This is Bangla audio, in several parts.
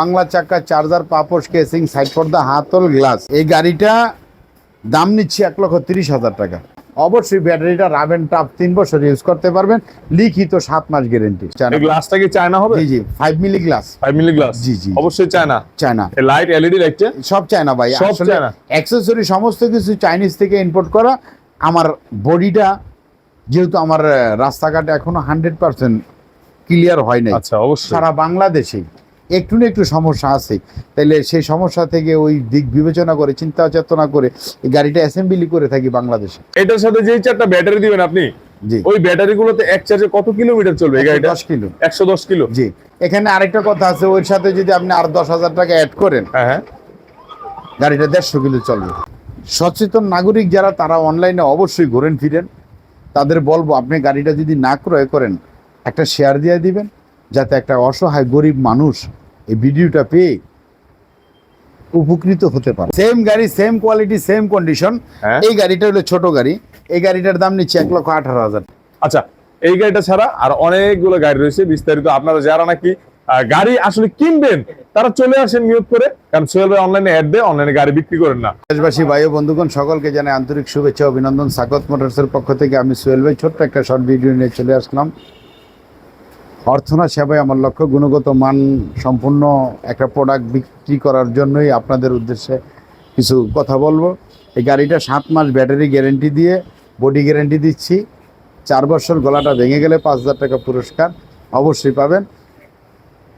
বাংলা চাকা চার্জার পাপোশ কেসিং সাইড পর্দা হাতল গ্লাস। এই গাড়িটা দাম নিচ্ছি এক লক্ষ তিরিশ হাজার টাকা। অবশ্যই ব্যাটারিটা রাবেন টাপ তিন বছর ইউজ করতে পারবেন। লিখিত সাত মাস গ্যারেন্টি গ্লাসটা কি চায়না হবে? জি জি five milli glass five milli glass জি, জি। অবশ্যই চায়না। চায়না। লাইট এলইডি লাইটটা সব চায়না ভাই। সব চায়না? অ্যাক্সেসরি সমস্ত কিছু চাইনিজ থেকে ইম্পোর্ট করা। আমার বডিটা যেহেতু আমার রাস্তাঘাট এখনও হান্ড্রেড পার্সেন্ট ক্লিয়ার হয় নাই। আচ্ছা অবশ্যই। সারা বাংলাদেশে একটু না একটু সমস্যা আছে। তাইলে সেই সমস্যা থেকে ওই দিক বিবেচনা করে চিন্তা চেতনা করে এই গাড়িটা অ্যাসেম্বলি করে থাকি বাংলাদেশে। এটার সাথে যেই চারটা ব্যাটারি দিবেন আপনি জি। ওই ব্যাটারি গুলোতে এক চার্জে কত কিলোমিটার চলবে গাড়িটা? দশ কিলো। একশো দশ কিলো। জি। এখানে আরেকটা কথা আছে ওর সাথে যদি আপনি আর দশ হাজার টাকা অ্যাড করেন হ্যাঁ হ্যাঁ। গাড়িটা দেড়শো কিলো চলবে। সচেতন নাগরিক যারা তারা অনলাইনে অবশ্যই ঘোরেন ফিরেন। তাদের বলব আপনি গাড়িটা যদি না ক্রয় করেন একটা শেয়ার দিয়ে দিবেন যাতে একটা অসহায় গরিব মানুষ এই ভিডিওটা পেয়ে উপকৃত হতে পারে। সেম গাড়ি সেম কোয়ালিটি সেম কন্ডিশন। এই গাড়িটা হলো ছোট গাড়ি। এই গাড়িটার দাম নিচ্ছে এক লক্ষ আঠারো হাজার। আচ্ছা এই গাড়িটা ছাড়া আর অনেকগুলো গাড়ি রয়েছে বিস্তারিত আপনারা যারা নাকি গাড়ি আসলে কিনবেন তারা চলে আসেন নিয়োগ করে কারণ সোহেল ভাই অনলাইনে অ্যাড দেয় অনলাইনে গাড়ি বিক্রি করেন না। দেশবাসী ভাই ও বন্ধুগণ সকলকে জানাই আন্তরিক শুভেচ্ছা অভিনন্দন। সাকত মোটরসের পক্ষ থেকে আমি সোহেল ভাই। ছোট্ট একটা শর্ট ভিডিও নিয়ে চলে আসলাম। অর্থনা সেবায় আমার লক্ষ্য গুণগত মান সম্পূর্ণ একটা প্রোডাক্ট বিক্রি করার জন্যই আপনাদের উদ্দেশ্যে কিছু কথা বলব। এই গাড়িটা সাত মাস ব্যাটারি গ্যারেন্টি দিয়ে বডি গ্যারেন্টি দিচ্ছি। চার বছর গলাটা ভেঙে গেলে পাঁচ হাজার টাকা পুরস্কার অবশ্যই পাবেন।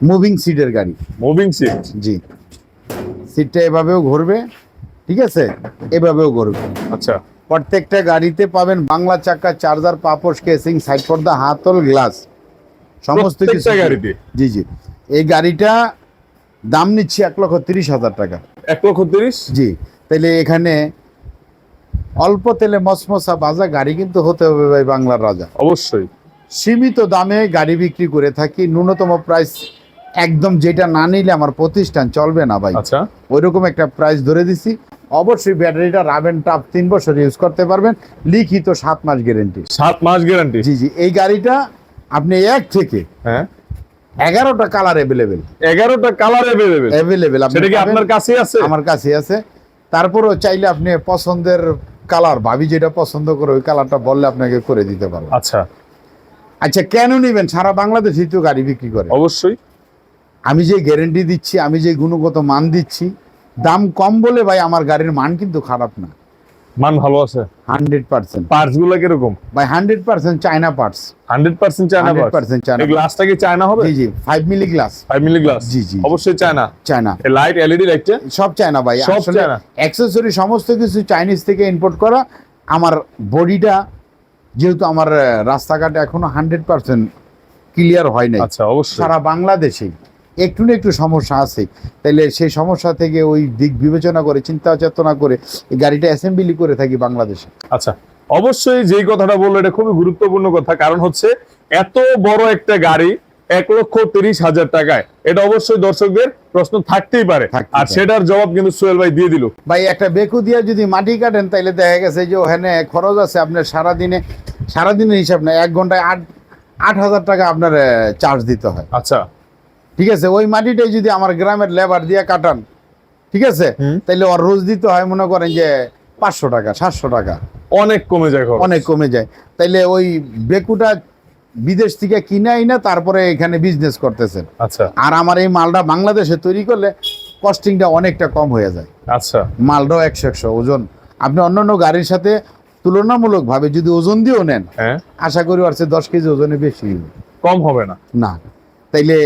মুভিং সিটের গাড়ি। মুভিং সিট জি। সিটটা এভাবেও ঘুরবে ঠিক আছে? এভাবেও ঘুরবে। আচ্ছা। প্রত্যেকটা গাড়িতে পাবেন বাংলা চাকা চার্জার পাপোশ কেসিং সাইড পর্দা হাতল গ্লাস সমস্ত কিছু গাড়িতে? জি জি। এই গাড়িটা দাম নিচ্ছি এক লক্ষ তিরিশ হাজার টাকা। এক লক্ষ তিরিশ? জি। তাহলে এখানে অল্প তেলে মসমসা বাজা গাড়ি কিন্তু হতে হবে ভাই বাংলার রাজা। অবশ্যই। সীমিত দামে গাড়ি বিক্রি করে থাকি ন্যূনতম প্রাইস একদম যেটা না নিলে আমার প্রতিষ্ঠান চলবে না ভাই। আচ্ছা। ওইরকম একটা প্রাইস ধরে দিছি। অবশ্যই ব্যাটারিটা রাবেন টাপ তিন বছর ইউজ করতে পারবেন লিখিত সাত মাস গ্যারেন্টি সাত মাস গ্যারান্টি জি জি। এই গাড়িটা আপনি এক থেকে হ্যাঁ। এগারোটা কালার অ্যাভেলেবেল এগারোটা কালার অ্যাভেলেবেল অ্যাভেলেবেল সেটা কি আপনার কাছে আছে? আমার কাছে আছে। তারপরেও চাইলে আপনি পছন্দের কালার ভাবি যেটা পছন্দ করে ওই কালারটা বললে আপনাকে করে দিতে পারব। আচ্ছা। আচ্ছা কেন নেবেন? সারা বাংলাদেশই তো গাড়ি বিক্রি করে। অবশ্যই। আমি যে গ্যারেন্টি দিচ্ছি আমি যে গুণগত মান দিচ্ছি দাম কম বলে ভাই আমার গাড়ির মান কিন্তু খারাপ না। মান ভালো আছে? Hundred percent. পার্টসগুলো কীরকম? ভাই hundred percent China parts. Hundred percent China percent China গ্লাসটা কি চায়না হবে? জি জি five milli glass five milli glass জি, জি। অবশ্যই চায়না? চায়না। লাইট এলইডি লাইটটা সব চায়না ভাই। সব চায়না? অ্যাক্সেসরি সমস্ত কিছু চাইনিজ থেকে ইম্পোর্ট করা। আমার বডিটা যেহেতু আমার রাস্তাঘাট এখনও হান্ড্রেড পার্সেন্ট ক্লিয়ার হয় নাই। আচ্ছা অবশ্যই। সারা বাংলাদেশে একটু না একটু সমস্যা আছে। তাইলে সেই সমস্যা থেকে ওই দিক বিবেচনা করে চিন্তা চেতনা করে এই গাড়িটা অ্যাসেম্বলি করে থাকি বাংলাদেশে। আচ্ছা অবশ্যই যেই কথাটা বলল এটা খুবই গুরুত্বপূর্ণ কথা কারণ হচ্ছে এত বড় একটা গাড়ি এক লক্ষ তিরিশ হাজার টাকায় এটা অবশ্যই দর্শকদের প্রশ্ন থাকতেই পারে। আর সেটার জবাব কিন্তু সোহেল ভাই দিয়ে দিল। ভাই একটা বেকু দিয়ে যদি মাটি কাটেন তাইলে দেখা গেছে যে ওখানে খরচ আছে আপনার সারাদিনে সারাদিনের হিসাব না এক ঘন্টায় আট আট হাজার টাকা আপনার চার্জ দিতে হয়। আচ্ছা। ঠিক আছে ওই মাটিটাই যদি আমার গ্রামের লেবার দিয়ে কাটান ঠিক আছে। তাইলে ওর রোজ দিতে হয় মনে করেন যে পাঁচশো টাকা সাতশো টাকা। অনেক কমে যায় অনেক কমে যায়। তাইলে ওই বেকুটা বিদেশ থেকে কিনে আইনা তারপরে এখানে বিজনেস করতেছেন আচ্ছা। আর আমার এই মালটা বাংলাদেশে তৈরি করলে কস্টিংটা অনেকটা কম হয়ে যায়। আচ্ছা। মালটাও একশো একশো ওজন। আপনি অন্যান্য গাড়ির সাথে তুলনামূলকভাবে যদি ওজন দিয়েও নেন হ্যাঁ। আশা করি আর চেয়ে দশ কেজি ওজনে বেশি। কম হবে না। না। তাইলে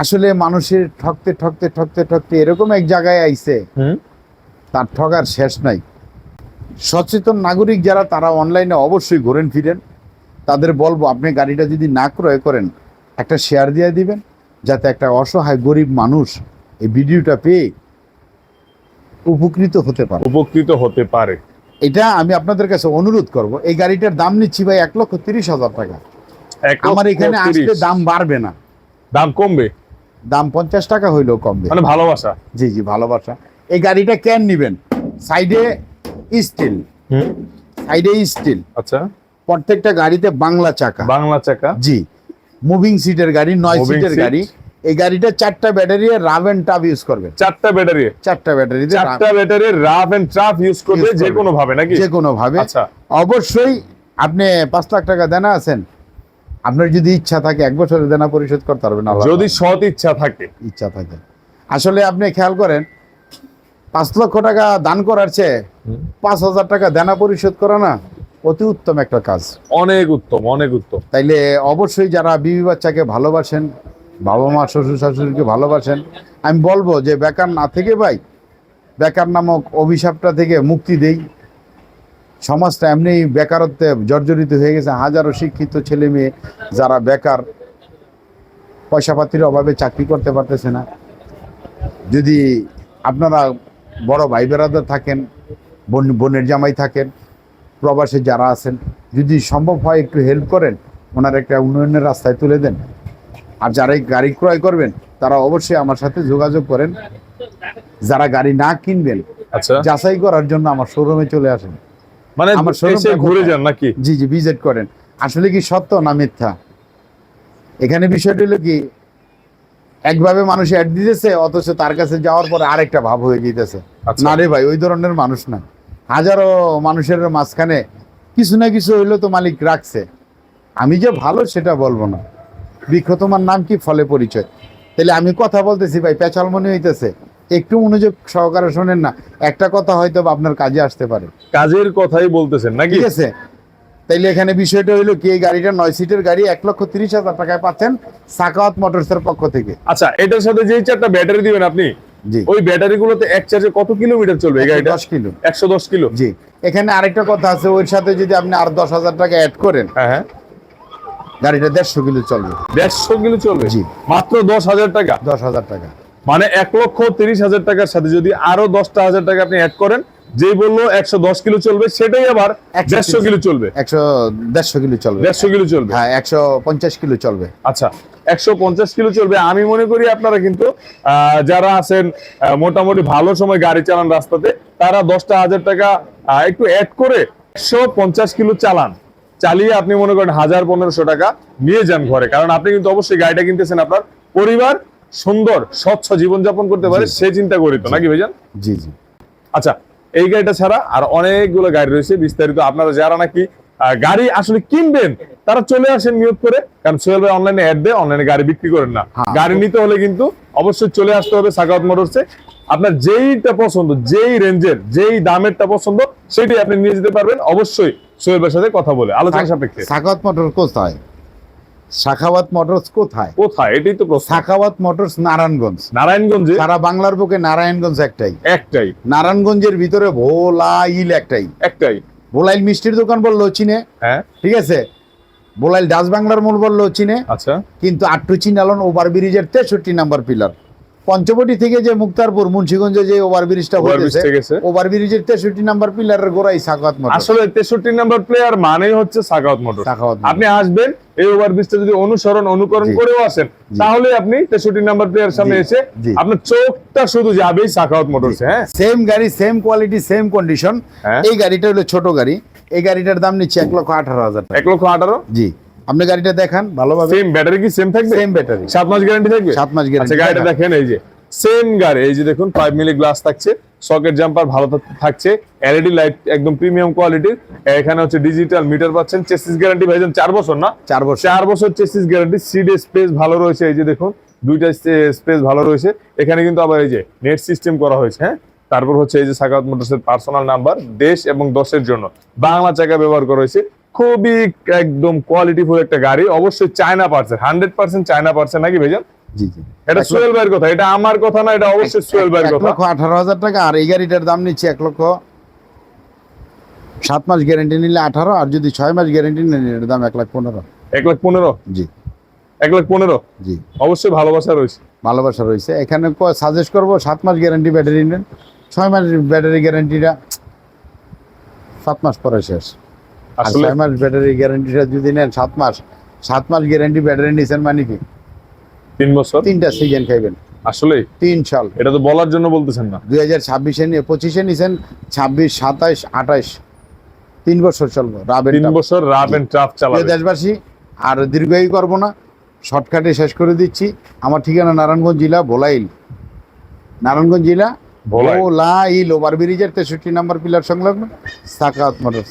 আসলে মানুষের ঠকতে ঠকতে ঠকতে ঠকতে এরকম এক জায়গায় আইছে। তার ঠগার শেষ নাই। সচেতন নাগরিক যারা তারা অনলাইনে অবশ্যই ঘোরেন ফিরেন। তাদের বলব আপনি গাড়িটা যদি না ক্রয় করেন একটা শেয়ার দিয়ে দিবেন যাতে একটা অসহায় গরিব মানুষ এই ভিডিওটা পেয়ে উপকৃত হতে পারে। উপকৃত হতে পারে। এটা আমি আপনাদের কাছে অনুরোধ করব এই গাড়িটার দাম নিচ্ছি ভাই এক লক্ষ তিরিশ হাজার টাকা। আমার এখানে আসলে দাম বাড়বে না। দাম কমবে? দাম পঞ্চাশ টাকা হইলেও কমবে মানে ভালোবাসা জি জি ভালোবাসা এই গাড়িটা কেন নিবেন? সাইডে স্টিল সাইডে স্টিল আচ্ছা। প্রত্যেকটা গাড়িতে বাংলা চাকা। বাংলা চাকা? জি। মুভিং সিটের গাড়ি নয় সিটের গাড়ি। এই গাড়িটা চারটা battery rough and tough use করবে চারটা ব্যাটারি চারটা ব্যাটারি চারটা ব্যাটারি রাফ এন্ড ট্রাফ ইউজ করবে যে কোনো ভাবে নাকি? যে কোনো ভাবে আচ্ছা। অবশ্যই আপনি পাঁচ লাখ টাকা দেনা আছেন। আপনার যদি ইচ্ছা থাকে এক বছরের দেনা পরিশোধ করতে পারবেন যদি সৎ ইচ্ছা থাকে। ইচ্ছা থাকে। আসলে আপনি খেয়াল করেন পাঁচ লক্ষ টাকা দান করার চেয়ে পাঁচ হাজার টাকা দেনা পরিশোধ করা না অতি উত্তম একটা কাজ। অনেক উত্তম অনেক উত্তম। তাইলে অবশ্যই যারা বিবি বাচ্চাকে ভালোবাসেন বাবা মা শ্বশুর শাশুড়িকে ভালোবাসেন আমি বলব যে বেকার না থেকে ভাই বেকার নামক অভিশাপটা থেকে মুক্তি দেই। সমাজটা এমনি বেকারত্বে জর্জরিত হয়ে গেছে। হাজারো শিক্ষিত ছেলে মেয়ে যারা বেকার পয়সাপাতির অভাবে চাকরি করতে পারতেছে না। যদি আপনারা বড় ভাই বেড়াদার থাকেন বোন বোনের জামাই থাকেন প্রবাসে যারা আছেন যদি সম্ভব হয় একটু হেল্প করেন ওনার একটা উন্নয়নের রাস্তায় তুলে দেন। আর যারা এই গাড়ি ক্রয় করবেন তারা অবশ্যই আমার সাথে যোগাযোগ করেন। যারা গাড়ি না কিনবেন আচ্ছা। যাচাই করার জন্য আমার শোরুমে চলে আসেন। মানে এসে ঘুরে যান নাকি? জি জি ভিজিট করেন। আসলে কি সত্য না মিথ্যা? এখানে বিষয়টা হলো কি একভাবে মানুষ অ্যাড দিতেছে অথচ তার কাছে যাওয়ার পরে আরেকটা ভাব হয়ে যেতেছে আচ্ছা। না রে ভাই ওই ধরনের মানুষ না। হাজারো মানুষের মাঝখানে কিছু না কিছু হইল তো মালিক রাখছে। আমি যে ভালো সেটা বলব না। বৃক্ষ তোমার নাম কি? ফলে পরিচয়। তাহলে আমি কথা বলতেছি ভাই পেঁচাল মনে হইতেছে। একটু মনোযোগ সহকারে শোনেন না। একটা কথা হয়তো আপনার কাজে আসতে পারে। কাজের কথাই বলতেছেন নাকি? ঠিক আছে। তাইলে এখানে বিষয়টা হইল কি এই গাড়িটা নয় সিটের গাড়ি এক লক্ষ তিরিশ হাজার টাকায় পাচ্ছেন সাকাওয়াত মোটরসের পক্ষ থেকে। আচ্ছা এটার সাথে যে চারটা ব্যাটারি দিবেন আপনি জি। ওই ব্যাটারি গুলোতে এক চার্জে কত কিলোমিটার চলবে এই গাড়িটা? দশ কিলো। একশো দশ কিলো। জি। এখানে আরেকটা কথা আছে ওর সাথে যদি আপনি আর দশ হাজার টাকা অ্যাড করেন হ্যাঁ হ্যাঁ। গাড়িটা দেড়শো কিলো চলবে। দেড়শো কিলো চলবে? জি। মাত্র দশ হাজার টাকা? দশ হাজার টাকা। মানে এক লক্ষ তিরিশ হাজার টাকার সাথে যদি আরও দশটা হাজার টাকা আপনি অ্যাড করেন যেই বলল একশো দশ কিলো চলবে সেটাই আবার 130 দেড়শো কিলো চলবে। একশো দেড়শো কিলো চলবে। দেড়শো কিলো চলবে। হ্যাঁ একশো পঞ্চাশ কিলো চলবে। আচ্ছা একশো পঞ্চাশ কিলো চলবে। আমি মনে করি আপনারা কিন্তু যারা আছেন মোটামুটি ভালো সময় গাড়ি চালান রাস্তাতে তারা দশটা হাজার টাকা একটু অ্যাড করে একশো পঞ্চাশ কিলো চালান। চালিয়ে আপনি মনে করেন হাজার পনেরোশো টাকা নিয়ে যান ঘরে। কারণ আপনি কিন্তু অবশ্যই গাড়িটা কিনতেছেন আপনার পরিবার সুন্দর স্বচ্ছ জীবনযাপন করতে পারে সে চিন্তা করি তো নাকি ভাইজান? জি জি। আচ্ছা এই গাড়িটা ছাড়া আর অনেকগুলো গাড়ি রয়েছে বিস্তারিত আপনারা যারা নাকি গাড়ি আসলে কিনবেন তারা চলে আসেন নিয়োগ করে কারণ সোহেল ভাই অনলাইনে অ্যাড দেয় অনলাইনে গাড়ি বিক্রি করেন না। হ্যাঁ। গাড়ি নিতে হলে কিন্তু অবশ্যই চলে আসতে হবে সাকাওয়াত মোটরসে। আপনার যেইটা পছন্দ যেই রেঞ্জের যেই দামেরটা পছন্দ সেটাই আপনি নিয়ে যেতে পারবেন। অবশ্যই সোহেল ভাইয়ের সাথে কথা বলে। আলোচনা সাপেক্ষে। সাখাওয়াত মোটর কোথায়? সাখাওয়াত মোটরস কোথায়? কোথায়? এটাই তো প্রশ্ন। সাখাওয়াত মোটরস নারায়ণগঞ্জ। নারায়ণগঞ্জে সারা বাংলার বুকে নারায়ণগঞ্জ একটাই। একটাই। নারায়ণগঞ্জের ভিতরে ভোলাইল একটাই। একটাই। ভোলাইল মিষ্টির দোকান বলল চিনে। হ্যাঁ। ঠিক আছে? বোলাইল ডাচ বাংলার মূল বলল চিনে। আচ্ছা। কিন্তু আট্টু চিনালন ওভার ব্রিজের তেষট্টি নাম্বার পিলার। পঞ্চবটি থেকে যে মুক্তারপুর মুন্সিগঞ্জে যে ওভার ব্রিজটা Overbridge হয়েছে থেকে গেছে। ওভার ব্রিজের তেষট্টি নাম্বার পিলারের গোড়াই সাকাত মোটর। আসলে তেষট্টি নাম্বার প্লেয়ার মানেই হচ্ছে সাকাওয়াত মোটর। আপনি আসবেন এই ওভারব্রিজটা যদি অনুসরণ অনুকরণ করেও আসেন তাহলে আপনি তেষট্টি নাম্বার প্লেয়ার সামনে এসে। আপনার চোখটা শুধু যাবেই সাখাওয়াত মোটরসে হ্যাঁ? সেম গাড়ি সেম কোয়ালিটি সেম কন্ডিশন। এই গাড়িটা হলো ছোট গাড়ি। এই গাড়িটার দাম নিচ্ছে এক লক্ষ আঠারো হাজার এক লক্ষ আঠারো? জি। আপনি গাড়িটা দেখান ভালোভাবে। সেম ব্যাটারি কি সেম থাকবে? সেম ব্যাটারি সাত মাস গ্যারান্টি থাকবে? সাত মাস guarantee আচ্ছা গাড়িটা দেখেন এই যে সেম গাড়ি এই যে দেখুন ফাইভ মিলি গ্লাস থাকছে সকেট জাম্পার ভালো থাক- থাকছে এলইডি লাইট একদম প্রিমিয়াম কোয়ালিটির এখানে হচ্ছে ডিজিটাল মিটার পাচ্ছেন চেসিস গ্যারান্টি ভাইজান চার বছর না? চার বছর। চার বছর চেসিস গ্যারান্টি সিডে স্পেস ভালো রয়েছে এই যে দেখুন দুইটা স্পেস ভালো রয়েছে। এখানে কিন্তু আবার এই যে নেট সিস্টেম করা হয়েছে হ্যাঁ? তারপর হচ্ছে এই যে সাকাত মোটরসের পার্সোনাল নাম্বার দেশ এবং দশের জন্য। বাংলা চাকা ব্যবহার করা হয়েছে খুবই একদম কোয়ালিটিফুল একটা গাড়ি। অবশ্যই China percent hundred percent China percent নাকি ভাইজান? জি জি। এটা সোহেল ভাইয়ের কথা। এটা আমার কথা না এটা অবশ্যই সোহেল ভাইয়ের কথা। লক্ষ আঠারো হাজার টাকা আর এই গাড়িটার দাম নিচ্ছে এক লক্ষ সাত মাস গ্যারেন্টি নিলে আঠারো আর যদি ছয় মাস গ্যারেন্টি নিলে এটার দাম এক লাখ পনেরো। এক লাখ পনেরো? জি। এক লাখ পনেরো? জি। অবশ্যই ভালোবাসা রয়েছে। ভালোবাসা রয়েছে। এখানে সাজেস্ট করব সাত মাস গ্যারেন্টি ব্যাটারি নেন। ছয় মাস ব্যাটারি গ্যারেন্টিটা সাত মাস পরে শেষ। আসলে মাস ব্যাটারি গ্যারেন্টিটা যদি নেন সাত মাস। সাত মাস গ্যারেন্টি ব্যাটারি নিছেন মানে কি? তিন বছর? তিনটা সিজন খাইবেন। আসলে? তিন সাল। এটা তো বলার জন্য বলতেছেন না। দুই হাজার ছাব্বিশে নিয়ে পঁচিশে নিছেন ছাব্বিশ সাতাইশ আঠাইশ। তিন বছর চলবো রাবেন তিন বছর রাব এন্ড ট্রাফ চালাবে দেশবাসী আর দীর্ঘায়ু করব না। শর্টকাটে শেষ করে দিচ্ছি। আমার ঠিকানা নারায়ণগঞ্জ জেলা ভোলাইল। নারায়ণগঞ্জ জেলা। ভোলাইল। ওভার ব্রিজের তেষট্টি নাম্বার পিলার সংলগ্ন সাকাত মোটরস।